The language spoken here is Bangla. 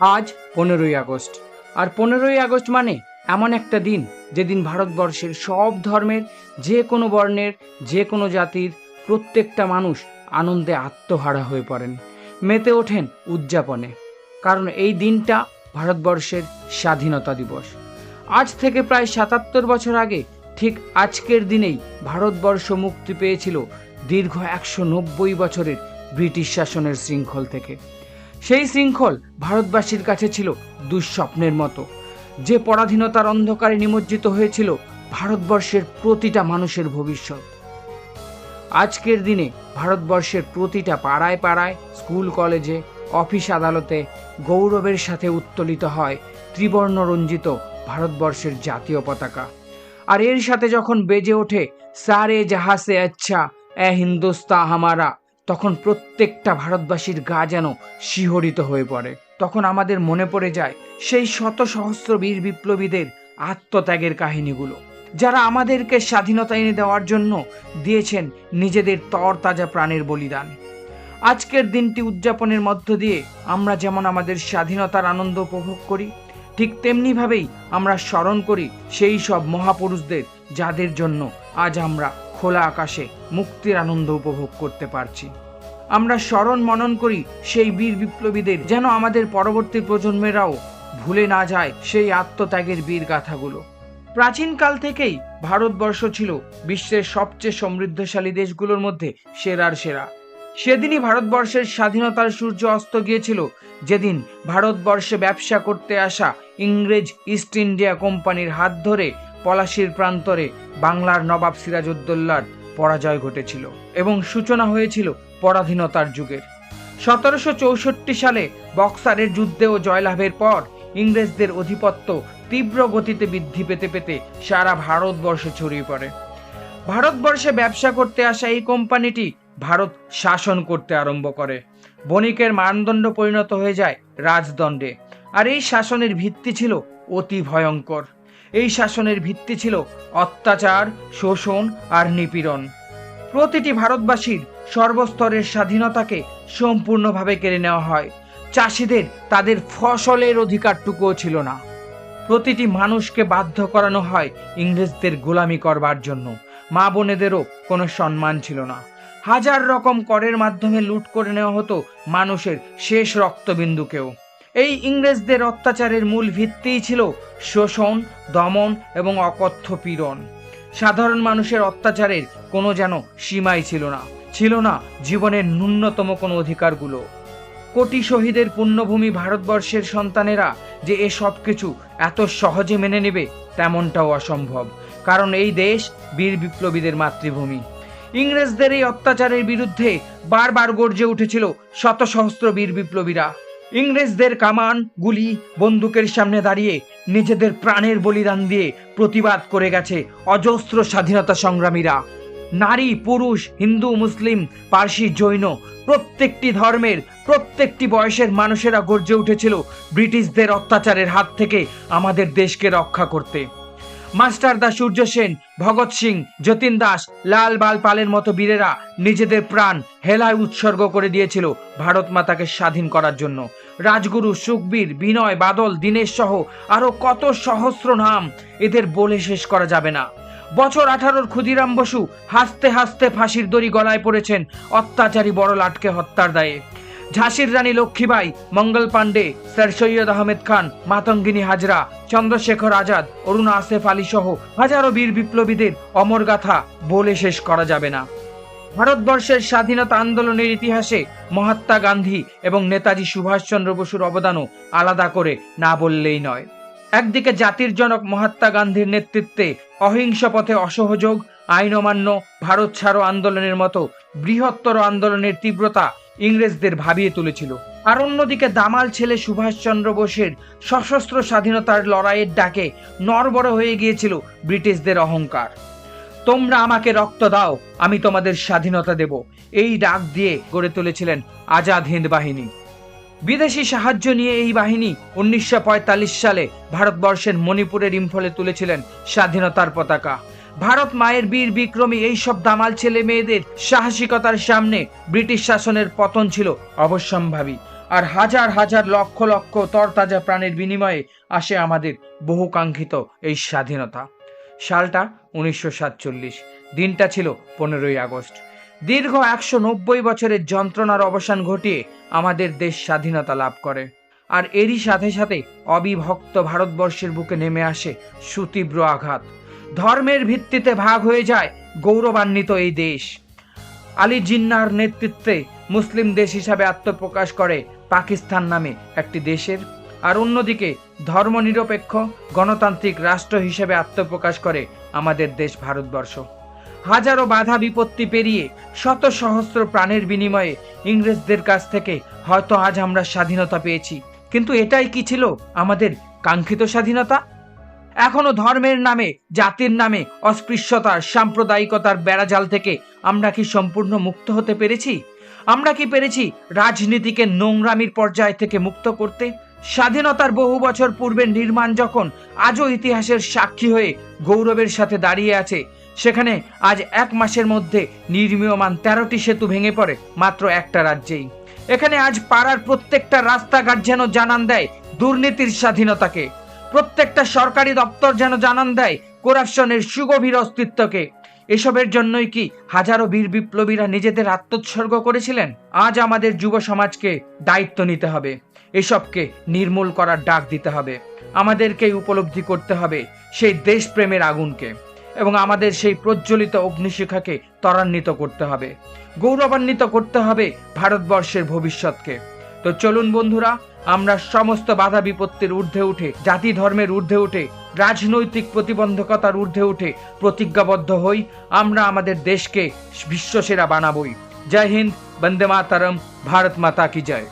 আজ পনেরোই আগস্ট। আর পনেরোই আগস্ট মানে এমন একটা দিন যেদিন ভারতবর্ষের সব ধর্মের, যে কোনো বর্ণের, যে কোনো জাতির প্রত্যেকটা মানুষ আনন্দে আত্মহারা হয়ে পড়েন, মেতে ওঠেন উদযাপনে। কারণ এই দিনটা ভারতবর্ষের স্বাধীনতা দিবস। আজ থেকে প্রায় সাতাত্তর বছর আগে ঠিক আজকের দিনেই ভারতবর্ষ মুক্তি পেয়েছিল দীর্ঘ একশো নব্বই বছরের ব্রিটিশ শাসনের শৃঙ্খল থেকে। সেই শৃঙ্খল ভারতবাসীর কাছে ছিল দুঃস্বপ্নের মতো। যে পরাধীনতার অন্ধকারে নিমজ্জিত হয়েছিল ভারতবর্ষের প্রতিটা মানুষের ভবিষ্যৎ। আজকের দিনে ভারতবর্ষের প্রতিটা পাড়ায় পাড়ায়, স্কুল, কলেজে, অফিস আদালতে গৌরবের সাথে উত্তোলিত হয় ত্রিবর্ণ রঞ্জিত ভারতবর্ষের জাতীয় পতাকা। আর এর সাথে যখন বেজে ওঠে, সারে জাহাসে আচ্ছা এ হিন্দুস্তা হামারা। তখন প্রত্যেকটা ভারতবাসীর গা যেন শিহরিত হয়ে পড়ে। তখন আমাদের মনে পড়ে যায় সেই শত সহস্র বীর বিপ্লবীদের আত্মত্যাগের কাহিনীগুলো, যারা আমাদেরকে স্বাধীনতা এনে দেওয়ার জন্য দিয়েছেন নিজেদের তরতাজা প্রাণের বলিদান। আজকের দিনটি উদযাপনের মধ্য দিয়ে আমরা যেমন আমাদের স্বাধীনতার আনন্দ উপভোগ করি, ঠিক তেমনিভাবেই আমরা স্মরণ করি সেই সব মহাপুরুষদের যাদের জন্য আজ আমরা খোলা আকাশে মুক্তির আনন্দ উপভোগ করতে পারছি। আমরা স্মরণ মনন করি সেই বীর বিপ্লবীদের, যেন আমাদের পরবর্তী প্রজন্মেরাও ভুলে না যায় সেই আত্মত্যাগের বীর গাথাগুলো। প্রাচীনকাল থেকেই ভারতবর্ষ ছিল বিশ্বের সবচেয়ে সমৃদ্ধশালী দেশগুলোর মধ্যে সেরার সেরা। সেদিনই ভারতবর্ষের স্বাধীনতার সূর্য অস্ত গিয়েছিল, যেদিন ভারতবর্ষে ব্যবসা করতে আসা ইংরেজ ইস্ট ইন্ডিয়া কোম্পানির হাত ধরে পলাশির প্রান্তরে বাংলার নবাব সিরাজউদ্দৌলার পরাজয় ঘটেছিল এবং সূচনা হয়েছিল পরাধীনতার যুগের। সতেরোশো চৌষট্টি সালে বক্সারের যুদ্ধে ও জয়লাভের পর ইংরেজদের অধিপত্য তীব্র গতিতে বৃদ্ধি পেতে পেতে সারা ভারতবর্ষ ছড়িয়ে পড়ে। ভারতবর্ষে ব্যবসা করতে আসা এই কোম্পানিটি ভারত শাসন করতে আরম্ভ করে। বণিকের মানদণ্ড পরিণত হয়ে যায় রাজদণ্ডে। আর এই শাসনের ভিত্তি ছিল অতি ভয়ঙ্কর। এই শাসনের ভিত্তি ছিল অত্যাচার, শোষণ আর নিপীড়ন। প্রতিটি ভারতবাসীর সর্বস্তরের স্বাধীনতাকে সম্পূর্ণভাবে কেড়ে নেওয়া হয়। চাষিদের তাদের ফসলের অধিকারটুকুও ছিল না। প্রতিটি মানুষকে বাধ্য করানো হয় ইংরেজদের গোলামি করবার জন্য। মা বোনেদেরও কোনো সম্মান ছিল না। হাজার রকম করের মাধ্যমে লুট করে নেওয়া হতো মানুষের শেষ রক্তবিন্দুকেও। এই ইংরেজদের অত্যাচারের মূল ভিত্তিই ছিল শোষণ, দমন এবং অকথ্য পীড়ন। সাধারণ মানুষের অত্যাচারের কোনো যেন সীমাই ছিল না ছিল না জীবনের ন্যূনতম কোনো অধিকারগুলো। কোটি শহীদের পুণ্যভূমি ভারতবর্ষের সন্তানেরা যে এ সব কিছু এত সহজে মেনে নেবে তেমনটাও অসম্ভব, কারণ এই দেশ বীর বিপ্লবীদের মাতৃভূমি। ইংরেজদের এই অত্যাচারের বিরুদ্ধে বারবার গর্জে উঠেছিল শত সহস্র বীর বিপ্লবীরা। ইংরেজদের কামান গুলি বন্দুকের সামনে দাঁড়িয়ে নিজেদের প্রাণের বলিদান দিয়ে প্রতিবাদ করে গেছে অজস্র স্বাধীনতা সংগ্রামীরা। নারী, পুরুষ, হিন্দু, মুসলিম, পার্সি, জৈন, প্রত্যেকটি ধর্মের, প্রত্যেকটি বয়সের মানুষেরা গর্জে উঠেছিল ব্রিটিশদের অত্যাচারের হাত থেকে আমাদের দেশকে রক্ষা করতে। মাস্টার দা সূর্য সেন, ভগৎ সিং, যতীন দাস, লাল বাল পালের মতো বীরেরা নিজেদের প্রাণ হেলায় উৎসর্গ করে দিয়েছিল ভারত মাতাকে স্বাধীন করার জন্য। রাজগুরু, সুখবীর, বিনয়, বাদল, দীনেশ সহ আরও কত সহস্র নাম এদের বলে শেষ করা যাবে না। বছর আঠারোর ক্ষুদিরাম বসু হাসতে হাসতে ফাঁসির দড়ি গলায় পড়েছেন অত্যাচারী বড় লাটকে হত্যার দায়ে। ঝাঁসির রানী লক্ষ্মীবাই, মঙ্গল পাণ্ডে, স্যার সৈয়দ আহমেদ খান, মাতঙ্গিনী হাজরা, চন্দ্রশেখর আজাদ, অরুণা আসেফ আলী সহ হাজারো বীর বিপ্লবীদের অমর গাথা বলে শেষ করা যাবে না। ভারতবর্ষের স্বাধীনতা আন্দোলনের ইতিহাসে মহাত্মা গান্ধী এবং নেতাজি সুভাষচন্দ্র বসুর অবদানও আলাদা করে না বললেই নয়। একদিকে জাতির জনক মহাত্মা গান্ধীর নেতৃত্বে অহিংস পথে অসহযোগ, আইন অমান্য, ভারত ছাড়ো আন্দোলনের মতো বৃহত্তর আন্দোলনের তীব্রতা ইংরেজদের ভাবিয়ে তুলেছিল। আর অন্যদিকে দামাল ছেলে সুভাষচন্দ্র বোসের সশস্ত্র স্বাধীনতার লড়াইয়ের ডাকে নরবড় হয়ে গিয়েছিল ব্রিটিশদের অহংকার। তোমরা আমাকে রক্ত দাও, আমি তোমাদের স্বাধীনতা দেব। এই ডাক দিয়ে গড়ে তুলেছিলেন আজাদ হিন্দ বাহিনী। বিদেশি সাহায্য নিয়ে এই বাহিনী উনিশশো পঁয়তাল্লিশ সালে ভারতবর্ষের মণিপুরের ইম্ফলে তুলেছিলেন স্বাধীনতার পতাকা। ভারত মায়ের বীর বিক্রমী এইসব দামাল ছেলে মেয়েদের সাহসিকতার সামনে ব্রিটিশ শাসনের পতন ছিল অবশ্যম্ভাবী। আর হাজার হাজার লক্ষ লক্ষ তরতাজা প্রাণের বিনিময়ে আসে আমাদের বহুকাঙ্ক্ষিত এই স্বাধীনতা। সালটা উনিশশো সাতচল্লিশ, দিনটা ছিল পনেরোই আগস্ট। দীর্ঘ একশো নব্বই বছরের যন্ত্রণার অবসান ঘটিয়ে আমাদের দেশ স্বাধীনতা লাভ করে। আর এরই সাথে সাথে অবিভক্ত ভারতবর্ষের বুকে নেমে আসে সুতীব্র আঘাত। ধর্মের ভিত্তিতে ভাগ হয়ে যায় গৌরবান্বিত এই দেশ। আলী জিন্নার নেতৃত্বে মুসলিম দেশ হিসাবে আত্মপ্রকাশ করে পাকিস্তান নামে একটি দেশের। আর অন্যদিকে ধর্মনিরপেক্ষ, গণতান্ত্রিক রাষ্ট্র হিসেবে আত্মপ্রকাশ করে আমাদের দেশ ভারতবর্ষ। হাজারো বাধা বিপত্তি পেরিয়ে শত সহস্র প্রাণের বিনিময়ে ইংরেজদের কাছ থেকে হয়তো আজ আমরা স্বাধীনতা পেয়েছি। কিন্তু এটাই কি ছিল আমাদের কাঙ্ক্ষিত স্বাধীনতা? এখনও ধর্মের নামে, জাতির নামে, অস্পৃশ্যতার, সাম্প্রদায়িকতার বেড়াজাল থেকে আমরা কি সম্পূর্ণ মুক্ত হতে পেরেছি? আমরা কি পেরেছি রাজনীতিকে নোংরামির পর্যায় থেকে মুক্ত করতে? স্বাধীনতার বহু বছর পূর্বে নির্মাণ যখন আজও ইতিহাসের সাক্ষী হয়ে গৌরবের সাথে দাঁড়িয়ে আছে, সেখানে আজ এক মাসের মধ্যে নির্মীয়মান তেরোটি সেতু ভেঙে পড়ে মাত্র একটা রাজ্যেই। এখানে আজ পাড়ার প্রত্যেকটা রাস্তাঘাট যেন জানান দেয় দুর্নীতির স্বাধীনতাকে। প্রত্যেকটা সরকারি দপ্তর যেন জানান দেয় করাপশনের সুগভীর অস্তিত্বকে। এসবের জন্যই কি হাজারো বীর বিপ্লবীরা নিজেদের আত্মোৎসর্গ করেছিলেন? আজ আমাদের যুব সমাজকে দায়িত্ব নিতে হবে। এসবকে নির্মূল করার ডাক দিতে হবে। আমাদেরকেই উপলব্ধি করতে হবে সেই দেশপ্রেমের আগুনকে এবং আমাদের সেই প্রজ্বলিত অগ্নিশিখাকে ত্বরান্বিত করতে হবে। গৌরবান্বিত করতে হবে ভারতবর্ষের ভবিষ্যৎকে। তো চলুন বন্ধুরা আমরা সমস্ত বাধা বিপত্তির ঊর্ধ্বে উঠে, জাতি ধর্মের ঊর্ধ্বে উঠে, রাজনৈতিক প্রতিবন্ধকতার ঊর্ধ্বে উঠে প্রতিজ্ঞাবদ্ধ হই, আমরা আমাদের দেশকে বিশ্বসেরা বানাবই। জয় হিন্দ, বন্দে মাতারম, ভারত মাতা কি জয়।